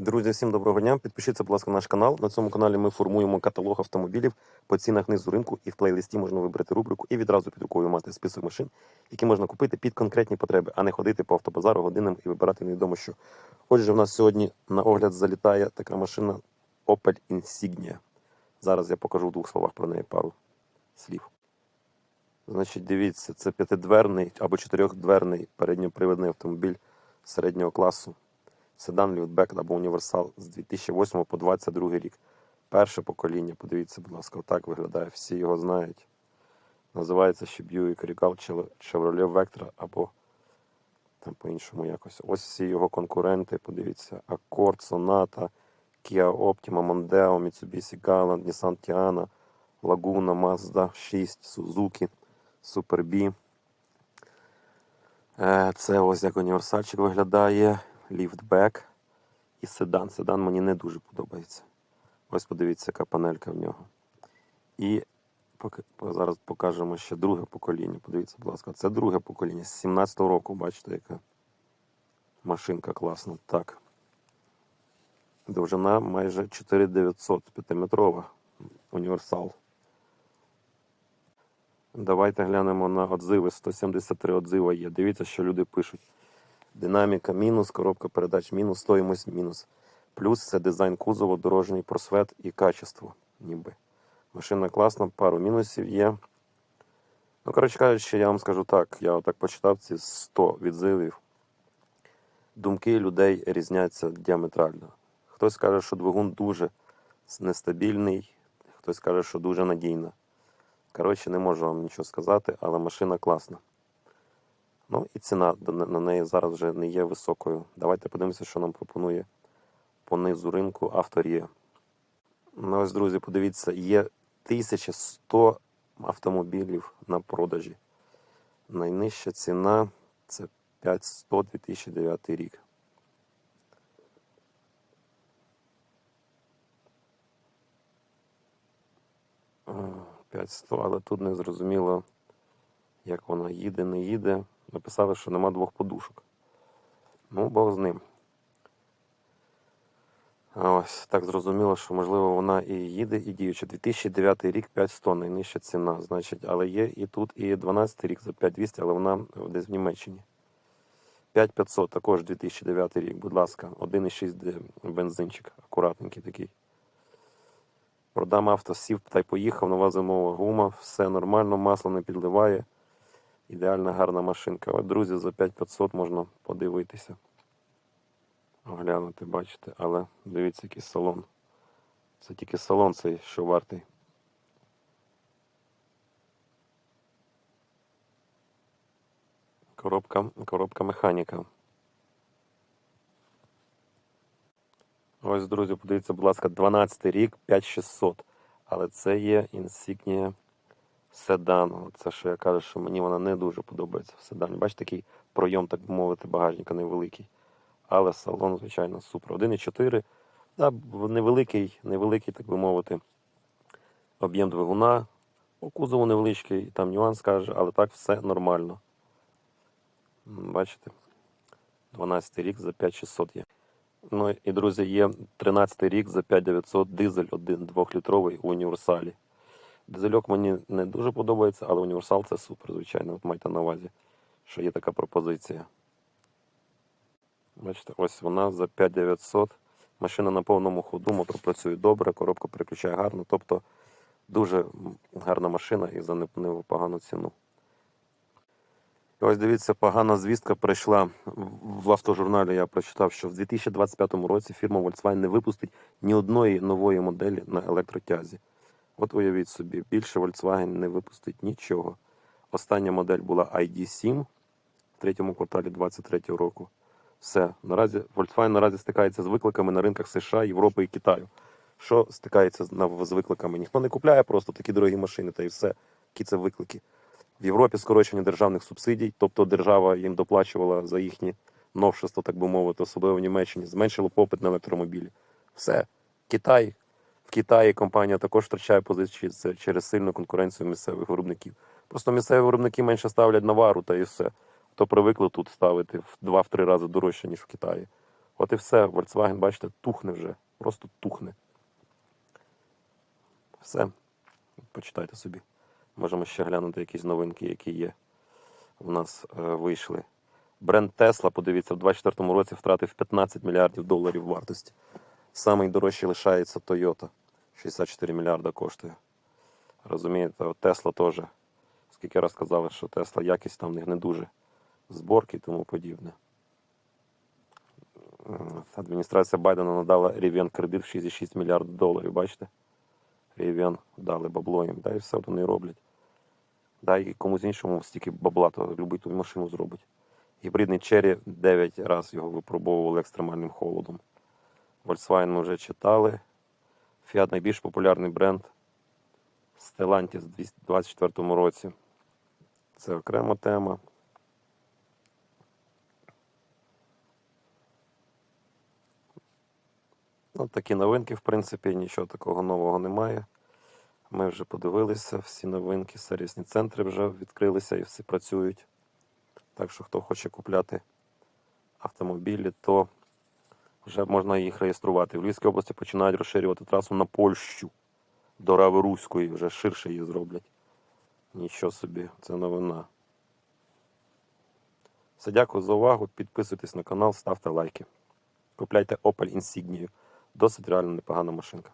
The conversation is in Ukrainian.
Друзі, всім доброго дня. Підпишіться, будь ласка, на наш канал. На цьому каналі ми формуємо каталог автомобілів по цінах низу ринку, і в плейлисті можна вибрати рубрику і відразу під рукою мати список машин, які можна купити під конкретні потреби, а не ходити по автобазару годинам і вибирати невідомо що. Отже, в нас сьогодні на огляд залітає така машина Opel Insignia. Зараз я покажу в двох словах про неї пару слів. Значить, дивіться, це п'ятидверний або чотирьохдверний передньопривідний автомобіль середнього класу. Седан Лютбек або універсал з 2008 по 2022 рік. Перше покоління, подивіться, будь ласка, отак виглядає, всі його знають. Називається ще Buick Regal Chevrolet Vectra або там по-іншому якось. Ось всі його конкуренти, подивіться, Accord, Sonata, Kia Optima, Mondeo, Mitsubishi Galant, Nissan Tiana, Laguna, Mazda 6, Suzuki, Super B. Е, Це ось як універсальчик виглядає. Ліфтбек і седан. Седан мені не дуже подобається. Ось подивіться, яка панелька в нього. І зараз покажемо ще друге покоління. Подивіться, будь ласка, це друге покоління з 17-го року. Бачите, яка машинка класна. Так. Довжина майже 4900, 5-метрова. Універсал. Давайте глянемо на отзиви. 173 отзива є. Дивіться, що люди пишуть. Динаміка мінус, коробка передач мінус, стоїмость мінус. Плюс це дизайн кузова, дорожній просвет і качество. Ніби. Машина класна, пару мінусів є. Ну, коротше кажучи, я вам скажу так. Я отак почитав ці 100 відзивів. Думки людей різняться діаметрально. Хтось каже, що двигун дуже нестабільний, хтось каже, що дуже надійна. Коротше, не можу вам нічого сказати, але машина класна. Ну і ціна на неї зараз вже не є високою. Давайте подивимося, що нам пропонує по низу ринку авторія. Ну ось, друзі, подивіться, є 1100 автомобілів на продажі. Найнижча ціна це 5100 2009 рік. Е, 5100, але тут не зрозуміло, як вона їде, не їде. Написали, що нема двох подушок. Ну, Бог з ним. Ось так зрозуміло, що можливо вона і їде, і діюча. 2009 рік 5100 найнижча ціна. Значить, але є і тут, і 12 рік за 5200, але вона десь в Німеччині. 5500 також 2009 рік, будь ласка, 1,6 бензинчик, акуратненький такий. Продам авто, сів та й поїхав, нова зимова гума, все нормально, масло не підливає. Ідеальна гарна машинка. От, друзі, за 5500 можна подивитися. Оглянути, бачите, але дивіться, який салон. Це тільки салон цей, що вартий. Коробка, коробка механіка. Ось, друзі, подивіться, будь ласка, 12 рік, 5600. Але це є інсігнія седану. Це що я кажу, що мені вона не дуже подобається в седані. Бачите, такий пройом, так би мовити, багажника невеликий. Але салон, звичайно, супер. 1,4. Да, невеликий, невеликий, так би мовити, об'єм двигуна. По кузову невеличкий, там нюанс каже, але так все нормально. Бачите? 12 рік за 5600 є. Ну і, друзі, є 13 рік за 5900 дизель, один 2-літровий у універсалі. Дизельок мені не дуже подобається, але універсал це супер, звичайно. Майте на увазі, що є така пропозиція. Бачите, ось вона за 5900. Машина на повному ходу, мотор працює добре, коробка переключає гарно. Тобто дуже гарна машина і за непогану погану ціну. І ось дивіться, погана звістка прийшла в автожурналі. Я прочитав, що в 2025 році фірма Volkswagen не випустить ні одної нової моделі на електротязі. От уявіть собі, більше Volkswagen не випустить нічого. Остання модель була ID7 в третьому кварталі 2023 року. Все. Наразі Volkswagen наразі стикається з викликами на ринках США, Європи і Китаю. Що стикається з, викликами? Ніхто не купляє просто такі дорогі машини, та і все. Які це виклики. В Європі скорочення державних субсидій, тобто держава їм доплачувала за їхні новшества, так би мовити, особливо в Німеччині, зменшило попит на електромобілі. Все. Китай. В Китаї компанія також втрачає позиції через сильну конкуренцію місцевих виробників. Просто місцеві виробники менше ставлять навару та і все. То привикли тут ставити в два-три рази дорожче, ніж в Китаї. От і все. Volkswagen, бачите, тухне вже. Просто тухне. Все. Почитайте собі. Можемо ще глянути якісь новинки, які є. У нас е, вийшли. Бренд Tesla, подивіться, в 2024 році втратив 15 мільярдів доларів вартості. Самий дорожчий лишається Toyota. 64 мільярда коштує. Розумієте, от Tesla теж. Скільки раз казали, що Tesla якість там в них не дуже. Зборки і тому подібне. Адміністрація Байдена надала Rivian кредит в 6,6 мільярдів доларів, бачите? Rivian дали бабло їм, да і все вони роблять. Да, і комусь іншому стільки бабла, то любий ту машину зробить. Гібридний Cherry 9 разів його випробовували екстремальним холодом. Volkswagen ми вже читали. Fiat найбільш популярний бренд. Stellantis в 2024 році. Це окрема тема. Ну, такі новинки, в принципі, нічого такого нового немає. Ми вже подивилися, всі новинки, сервісні центри вже відкрилися і всі працюють. Так що, хто хоче купляти автомобілі, то вже можна їх реєструвати. В Львівській області починають розширювати трасу на Польщу до Рави Руської, вже ширше її зроблять. Нічого собі, це новина. Все, дякую за увагу. Підписуйтесь на канал, ставте лайки. Купляйте Opel Insignia. Досить реально непогана машинка.